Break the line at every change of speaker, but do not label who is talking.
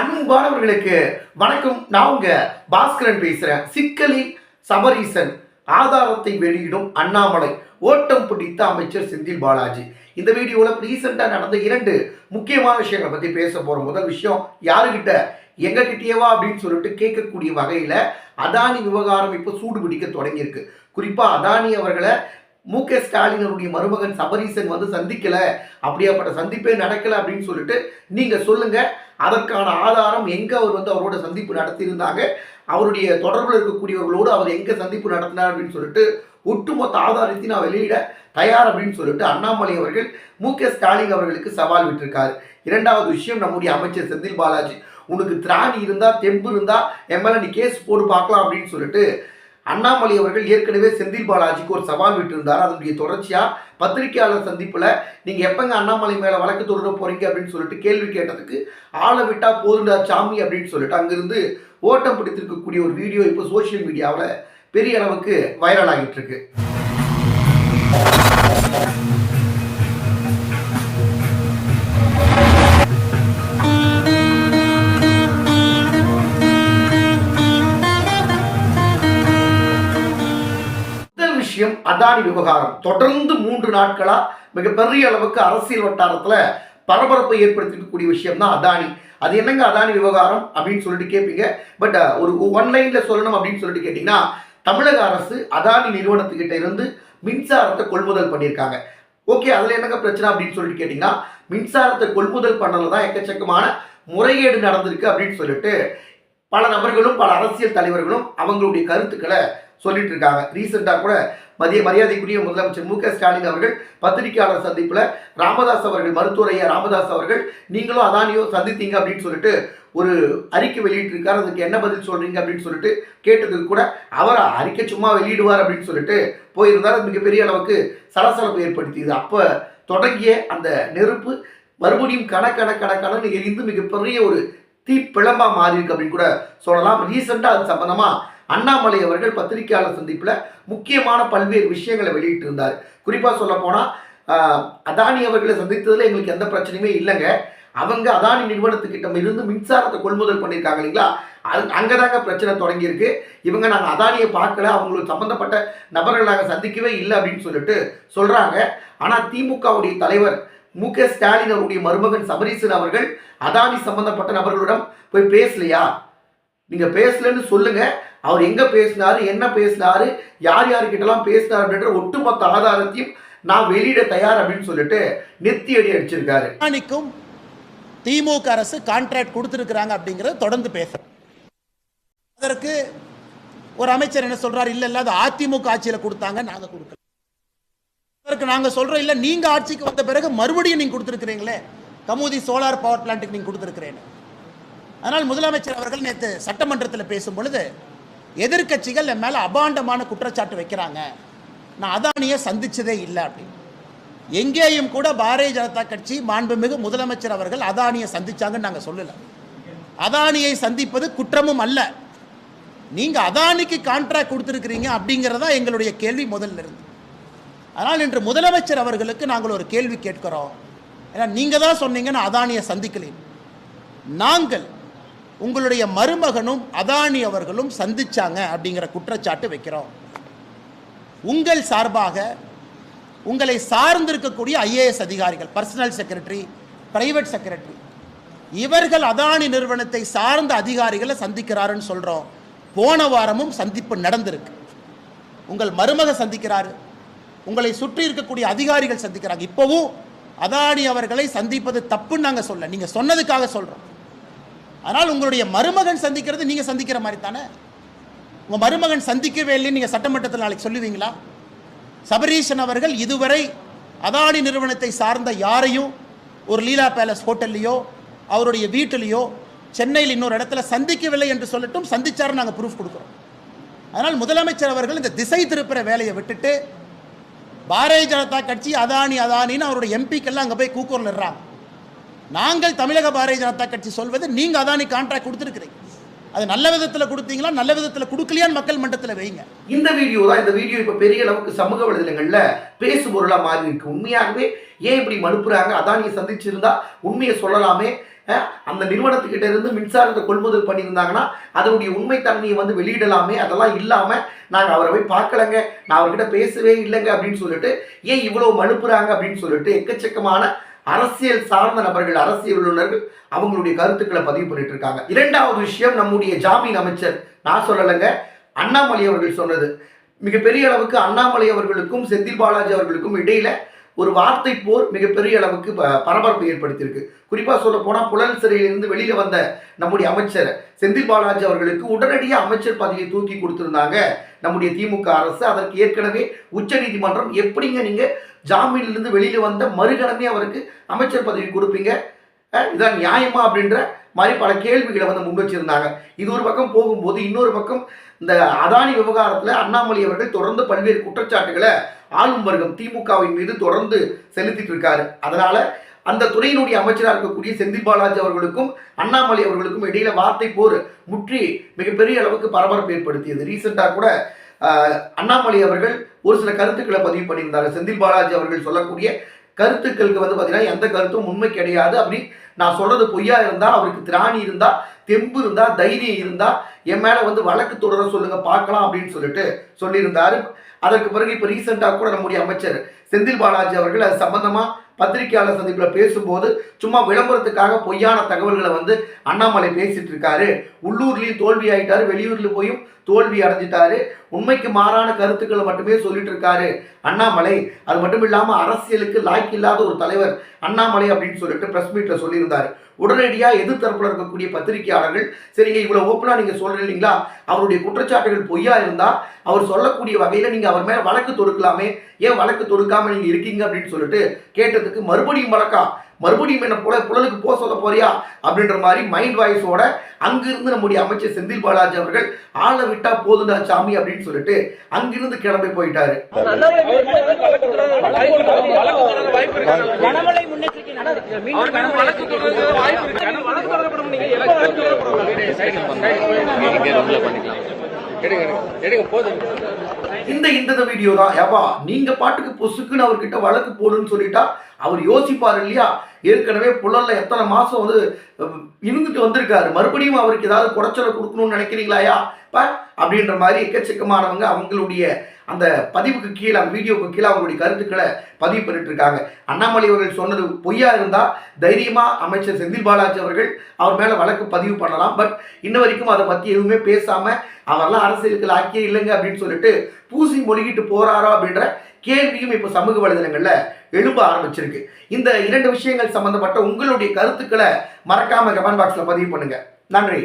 அன்பானவர்களுக்கு வணக்கம். நான் உங்க பாஸ்கரன் பேசுறேன். சிக்கலில் சபரீசன் ஆதாரத்தை வெளியிடும் அண்ணாமலை ஓட்டம் பிடித்த அமைச்சர் செந்தில் பாலாஜி. இந்த வீடியோவில் ரீசெண்டாக நடந்த இரண்டு முக்கியமான விஷயங்களை பற்றி பேச போகிற முதல் விஷயம் யாருக்கிட்ட எங்ககிட்டயேவா அப்படின்னு சொல்லிட்டு கேட்கக்கூடிய வகையில் அதானி விவகாரம் இப்போ சூடு பிடிக்க தொடங்கியிருக்கு. குறிப்பாக அதானி அவர்களை மு க ஸ்டாலினருடைய மருமகன் சபரீசன் வந்து சந்திக்கலை. அப்படியாப்பட்ட சந்திப்பே நடக்கலை அப்படின்னு சொல்லிட்டு நீங்கள் சொல்லுங்கள் அதற்கான ஆதாரம் எங்க அவர் வந்து அவரோட சந்திப்பு நடத்தியிருந்தாங்க அவருடைய தொடர்பில் இருக்கக்கூடியவர்களோடு அவர் எங்க சந்திப்பு நடத்தினார் அப்படின்னு சொல்லிட்டு ஒட்டுமொத்த ஆதாரத்தை நான் வெளியிட தயார் அப்படின்னு சொல்லிட்டு அண்ணாமலை அவர்கள் மு க ஸ்டாலின் அவர்களுக்கு சவால் விட்டிருக்காரு. இரண்டாவது விஷயம் நம்முடைய அமைச்சர் செந்தில் பாலாஜி உனக்கு திராணி இருந்தா தெம்பு இருந்தா என் நீ கேஸ் போடு பார்க்கலாம் அப்படின்னு சொல்லிட்டு அண்ணாமலை அவர்கள் ஏற்கனவே செந்தில் பாலாஜிக்கு ஒரு சவால் விட்டிருந்தார். அதனுடைய தொடர்ச்சியாக பத்திரிகையாளர் சந்திப்பில் நீங்கள் எப்போங்க அண்ணாமலை மேலே வழக்கு தொடர போகிறீங்க அப்படின்னு சொல்லிட்டு கேள்வி கேட்டதுக்கு ஆளை விட்டால் போதுண்டா சாமி அப்படின்னு சொல்லிட்டு அங்கிருந்து ஓட்டம் பிடித்திருக்கக்கூடிய ஒரு வீடியோ இப்போ சோஷியல் மீடியாவில் பெரிய அளவுக்கு வைரல் ஆகிட்டு இருக்கு. விஷயம் அதானி விவகாரம். தொடர்ந்து மூன்று நாட்களாக மிகப்பெரிய அளவுக்கு அரசியல் வட்டாரத்தில் பரபரப்பை ஏற்படுத்திக்கக்கூடிய விஷயம் தான் அதானி. அது என்னங்க அதானி விவகாரம் அப்படின்னு சொல்லிட்டு கேட்பீங்க பட் ஒரு ஒன்லைன்ல சொல்லணும் அப்படின்னு சொல்லிட்டு கேட்டிங்கன்னா தமிழக அரசு அதானி நிறுவனத்துக்கிட்ட இருந்து மின்சாரத்தை கொள்முதல் பண்ணியிருக்காங்க. ஓகே அதில் என்னங்க பிரச்சனை அப்படின்னு சொல்லிட்டு கேட்டிங்கன்னா மின்சாரத்தை கொள்முதல் பண்ணல தான் எக்கச்சக்கமான முறைகேடு நடந்திருக்கு அப்படின்னு சொல்லிட்டு பல நபர்களும் பல அரசியல் தலைவர்களும் அவங்களுடைய கருத்துக்களை சொல்லிட்டு இருக்காங்க. ரீசெண்டாக கூட மதிய மரியாதைக்குரிய முதலமைச்சர் மு க ஸ்டாலின் அவர்கள் பத்திரிகையாளர் சந்திப்பில் ராமதாஸ் அவர்கள் மருத்துவர் ஐயா ராமதாஸ் அவர்கள் நீங்களும் அதானியோ சந்தித்தீங்க அப்படின்னு சொல்லிட்டு ஒரு அறிக்கை வெளியிட்டிருக்கார். அதுக்கு என்ன பதில் சொல்கிறீங்க அப்படின்னு சொல்லிட்டு கேட்டதுக்கு கூட அவர் அறிக்கை சும்மா வெளியிடுவார் அப்படின்னு சொல்லிட்டு போயிருந்தார். அது மிகப்பெரிய அளவுக்கு சலசலப்பு ஏற்படுத்தியது. அப்போ தொடங்கிய அந்த நெருப்பு மறுபடியும் கணக்கணக்கணக்கணன்னு எரிந்து மிகப்பெரிய ஒரு தீ பிளம்பாக மாறி இருக்கு அப்படின்னு கூட சொல்லலாம். ரீசெண்டாக அது சம்பந்தமாக அண்ணாமலை அவர்கள் பத்திரிகையாளர் சந்திப்பில் முக்கியமான பல்வேறு விஷயங்களை வெளியிட்டு இருந்தார் குறிப்பாக சொல்ல போனால் அதானி அவர்களை சந்தித்ததில் எங்களுக்கு எந்த பிரச்சனையுமே இல்லைங்க. அவங்க அதானி நிறுவனத்துக்கிட்ட இருந்து மின்சாரத்தை கொள்முதல் பண்ணியிருக்காங்க இல்லைங்களா? அது அங்கே தாங்க பிரச்சனை தொடங்கியிருக்கு. இவங்க நாங்கள் அதானியை பார்க்கல. அவங்களுக்கு சம்மந்தப்பட்ட நபர்கள் நாங்கள் சந்திக்கவே இல்லை அப்படின்னு சொல்லிட்டு சொல்கிறாங்க ஆனால் திமுகவுடைய தலைவர் மு க ஸ்டாலின் அவருடைய மருமகன் சபரீசன் அவர்கள் அதானி சம்பந்தப்பட்ட நபர்களிடம் போய் பேசலையா? நீங்க பேசலன்னு சொல்லுங்க. அவர் எங்கே பேசினாரு என்ன பேசினாரு யார் யாருக்கிட்டலாம் பேசினார் அப்படின்ற ஒட்டுமொத்த ஆதாரத்தையும் நான் வெளியிட தயார் அப்படின்னு சொல்லிட்டு நெத்தி அடி அடிச்சிருக்காரு.
திமுக அரசு கான்ட்ராக்ட் கொடுத்துருக்குறாங்க அப்படிங்கிறத தொடர்ந்து பேசுறோம். அதற்கு ஒரு அமைச்சர் என்ன சொல்றாரு? இல்ல இல்லை அது அதிமுக ஆட்சியில் கொடுத்தாங்க நாங்க கொடுக்கல. அதற்கு நாங்கள் சொல்கிறோம் இல்லை நீங்கள் ஆட்சிக்கு வந்த பிறகு மறுபடியும் நீங்கள் கொடுத்துருக்கிறீங்களே கமுதி சோலார் பவர் பிளான்ட்டுக்கு நீங்கள் கொடுத்துருக்குறேன்னு அதனால் முதலமைச்சர் அவர்கள் நேற்று சட்டமன்றத்தில் பேசும் பொழுது எதிர்க்கட்சிகள் என் மேலே அபாண்டமான குற்றச்சாட்டு வைக்கிறாங்க. நான் அதானியை சந்திச்சதே இல்லை. அப்படின்னு. எங்கேயும் கூட பாரதிய ஜனதா கட்சி மாண்புமிகு முதலமைச்சர் அவர்கள் அதானியை சந்திச்சாங்கன்னு நாங்கள் சொல்லலை. அதானியை சந்திப்பது குற்றமும் அல்ல. நீங்கள் அதானிக்கு கான்ட்ராக்ட் கொடுத்துருக்குறீங்க அப்படிங்கிறதா எங்களுடைய கேள்வி முதல்ல இருந்து. அதனால் இன்று முதலமைச்சர் அவர்களுக்கு நாங்கள் ஒரு கேள்வி கேட்கிறோம். ஏன்னா நீங்கள் தான் சொன்னீங்க நான் அதானியை சந்திக்கலேன் நாங்கள் உங்களுடைய மருமகனும் அதானி அவர்களும் சந்திச்சாங்க அப்படிங்கிற குற்றச்சாட்டு வைக்கிறோம். உங்கள் சார்பாக உங்களை சார்ந்திருக்கக்கூடிய ஐஏஎஸ் அதிகாரிகள் பர்சனல் செக்ரட்டரி பிரைவேட் செக்ரட்டரி இவர்கள் அதானி நிறுவனத்தை சார்ந்த அதிகாரிகளை சந்திக்கிறாருன்னு சொல்கிறோம் போன வாரமும் சந்திப்பு நடந்திருக்கு. உங்கள் மருமக சந்திக்கிறாரு. உங்களை சுற்றி இருக்கக்கூடிய அதிகாரிகள் சந்திக்கிறாங்க. இப்போவும் அதானி அவர்களை சந்திப்பது தப்புன்னு நாங்கள் சொல்ல நீங்கள் சொன்னதுக்காக சொல்கிறோம் ஆனால் உங்களுடைய மருமகன் சந்திக்கிறது நீங்கள் சந்திக்கிற மாதிரி தானே? உங்கள் மருமகன் சந்திக்கவே இல்லைன்னு நீங்கள் சட்டமன்றத்தில் நாளைக்கு சொல்லுவீங்களா? சபரீஷன் அவர்கள் இதுவரை அதானி நிறுவனத்தை சார்ந்த யாரையும் ஒரு லீலா பேலஸ் ஹோட்டல்லையோ அவருடைய வீட்டிலையோ சென்னையில் இன்னொரு இடத்துல சந்திக்கவில்லை என்று சொல்லட்டும் சந்திச்சார் நாங்கள் ப்ரூஃப் கொடுக்குறோம். அதனால் முதலமைச்சர் அவர்கள் இந்த திசை திருப்புற வேலையை விட்டுட்டு பாரதிய ஜனதா கட்சி அதானி அதானின்னு அவருடைய எம்பிக்கெல்லாம் அங்கே போய் கூக்குரலிடுறாங்க நாங்கள் தமிழக பாரதிய ஜனதா கட்சி சொல்வது நீங்கள் அதானி கான்ட்ராக்ட் கொடுத்துருக்குறீங்க. அது நல்ல விதத்தில் கொடுத்தீங்களா நல்ல விதத்தில் கொடுக்கலையான்னு மக்கள் மன்றத்தில் வைங்க.
இந்த வீடியோ தான் இந்த வீடியோ இப்போ பெரிய அளவுக்கு சமூக வலைதளங்களில் பேசு பொருளாக மாறி இருக்கு உண்மையாகவே ஏன் இப்படி மனுப்புறாங்க? அதானியை சந்திச்சிருந்தா உண்மையை சொல்லலாமே. அந்த நிறுவனத்துக்கிட்ட இருந்து மின்சாரத்தை கொள்முதல் பண்ணியிருந்தாங்கன்னா அதனுடைய உண்மைத்தன்மையை வந்து வெளியிடலாமே அதெல்லாம் இல்லாமல் நாங்கள் அவரை போய் பார்க்கலங்க. நான் அவர்கிட்ட பேசவே இல்லைங்க அப்படின்னு சொல்லிட்டு ஏன் இவ்வளோ மழுப்புறாங்க அப்படின்னு சொல்லிட்டு எக்கச்சக்கமான அரசியல் சார்ந்த நபர்கள் அரசியல் வல்லுநர்கள் அவங்களுடைய கருத்துக்களை பதிவு பண்ணிட்டு இருக்காங்க. இரண்டாவது விஷயம் நம்முடைய ஜாமீன் அமைச்சர். நான் சொல்லலைங்க. அண்ணாமலை அவர்கள் சொன்னது. மிகப்பெரிய அளவுக்கு அண்ணாமலை அவர்களுக்கும் செந்தில் பாலாஜி அவர்களுக்கும் இடையில ஒரு வார்த்தை போர் மிகப்பெரிய அளவுக்கு பரபரப்பு பரபரப்பை ஏற்படுத்தியிருக்கு. குறிப்பாக சொல்ல போனால் புலன் சிறையிலிருந்து வெளியில் வந்த நம்முடைய அமைச்சர் செந்தில் பாலாஜி அவர்களுக்கு உடனடியாக அமைச்சர் பதவியை தூக்கி கொடுத்துருந்தாங்க நம்முடைய திமுக அரசு. அதற்கு ஏற்கனவே உச்சநீதிமன்றம் எப்படிங்க நீங்கள் ஜாமீனிலிருந்து வெளியில் வந்த மறுகணமே அவருக்கு அமைச்சர் பதவி கொடுப்பீங்க? இதான் நியாயமா அப்படின்ற மாதிரி பல கேள்விகளை வந்து முன் வச்சிருந்தாங்க. இது ஒரு பக்கம் போகும்போது இன்னொரு பக்கம் இந்த அதானி விவகாரத்தில் அண்ணாமலை அவர்கள் தொடர்ந்து பல்வேறு குற்றச்சாட்டுகளை ஆளும் வர்க்கம் திமுகவின் மீது தொடர்ந்து செலுத்திட்டு இருக்காரு. அதனால அந்த துறையினுடைய அமைச்சராக இருக்கக்கூடிய செந்தில் பாலாஜி அவர்களுக்கும் அண்ணாமலை அவர்களுக்கும் இடையில வார்த்தை போர் முற்றி மிகப்பெரிய அளவுக்கு பரபரப்பு ஏற்படுத்தியது. ரீசெண்டாக கூட அண்ணாமலை அவர்கள் ஒரு சில கருத்துக்களை பதிவு பண்ணியிருந்தார் செந்தில் பாலாஜி அவர்கள் சொல்லக்கூடிய கருத்துக்களுக்கு வந்து பார்த்தீங்கன்னா எந்த கருத்தும் உண்மை கிடையாது. அப்படி நான் சொல்றது பொய்யா இருந்தா அவருக்கு திராணி இருந்தா தெம்பு இருந்தா தைரியம் இருந்தா என் மேல வந்து வழக்கு தொடர சொல்லுங்க பார்க்கலாம் அப்படின்னு சொல்லிட்டு சொல்லியிருந்தாரு. அதற்கு பிறகு இப்போ ரீசெண்டாக கூட நம்முடைய அமைச்சர் செந்தில் பாலாஜி அவர்கள் அது சம்பந்தமா பத்திரிகையாளர் சந்திப்பில் பேசும்போது சும்மா விளம்பரத்துக்காக பொய்யான தகவல்களை வந்து அண்ணாமலை பேசிட்டு இருக்காரு. உள்ளூர்லேயும் தோல்வி ஆயிட்டாரு வெளியூர்ல போயும் தோல்வி அடைஞ்சிட்டாரு. உண்மைக்கு மாறான கருத்துக்களை மட்டுமே சொல்லிட்டு இருக்காரு அண்ணாமலை. அது மட்டும் இல்லாமல் அரசியலுக்கு லாய்க்கு இல்லாத ஒரு தலைவர் அண்ணாமலை அப்படின்னு சொல்லிட்டு பிரஸ் மீட்டில் சொல்லியிருந்தார். இருந்தார் உடனடியாக எதிர்த்தரப்புல இருக்கக்கூடிய பத்திரிகையாளர்கள் சரிங்க இவ்வளவு ஓப்பனா நீங்க சொல்றீங்களா அவருடைய குற்றச்சாட்டுகள் பொய்யா இருந்தா அவர் சொல்லக்கூடிய வகையில நீங்க அவர் மேல வழக்கு தொடுக்கலாமே ஏன் வழக்கு தொடுக்காம நீங்க இருக்கீங்க அப்படின்னு சொல்லிட்டு கேட்டதுக்கு மறுபடியும் வழக்கா மறுபடியும் என்ன போல புலனுக்கு போக சொல்ல போறியா அப்படின்ற மாதிரி மைண்ட் வாய்ஸோட அங்கிருந்து நம்முடைய அமைச்சர் செந்தில் பாலாஜி அவர்கள் ஆளை விட்டா போதுண்டா சாமி அப்படின்னு சொல்லிட்டு அங்கிருந்து கிளம்பி போயிட்டாரு
முன்னெச்சரிக்கை
இந்த இந்த வீடியோ தான். ஏப்பா நீங்க பாட்டுக்கு பொசுக்குன்னு அவர்கிட்ட வழக்கு போடுன்னு சொல்லிட்டா அவர் யோசிப்பார் இல்லையா? ஏற்கனவே புலல்ல எத்தனை மாசம் வந்து இருந்துட்டு வந்திருக்காரு. மறுபடியும் அவருக்கு ஏதாவது குறைச்சலை கொடுக்கணும்னு நினைக்கிறீங்களாயா இப்போ அப்படின்ற மாதிரி எக்கச்சக்கமானவங்க அவங்களுடைய அந்த பதிவுக்கு கீழே அந்த வீடியோவுக்கு கீழே அவங்களுடைய கருத்துக்களை பதிவு பண்ணிட்டு இருக்காங்க அண்ணாமலை அவர்கள் சொன்னது பொய்யா இருந்தா தைரியமா அமைச்சர் செந்தில் பாலாஜி அவர்கள் அவர் மேல வழக்கு பதிவு பண்ணலாம். பட் இன்ன வரைக்கும் அதை பத்தி எதுவுமே பேசாம அவர்லாம் அரசியலுக்கு ஆக்கியே இல்லைங்க அப்படின்னு சொல்லிட்டு பூசி மொழிகிட்டு போறாரோ அப்படின்ற கேள்வியும் இப்போ சமூக வலைதளங்களில் எழும்ப ஆரம்பிச்சிருக்கு. இந்த இரண்டு விஷயங்கள் சம்பந்தப்பட்ட உங்களுடைய கருத்துக்களை மறக்காம கமெண்ட் பாக்ஸில் பதிவு பண்ணுங்க. நன்றி.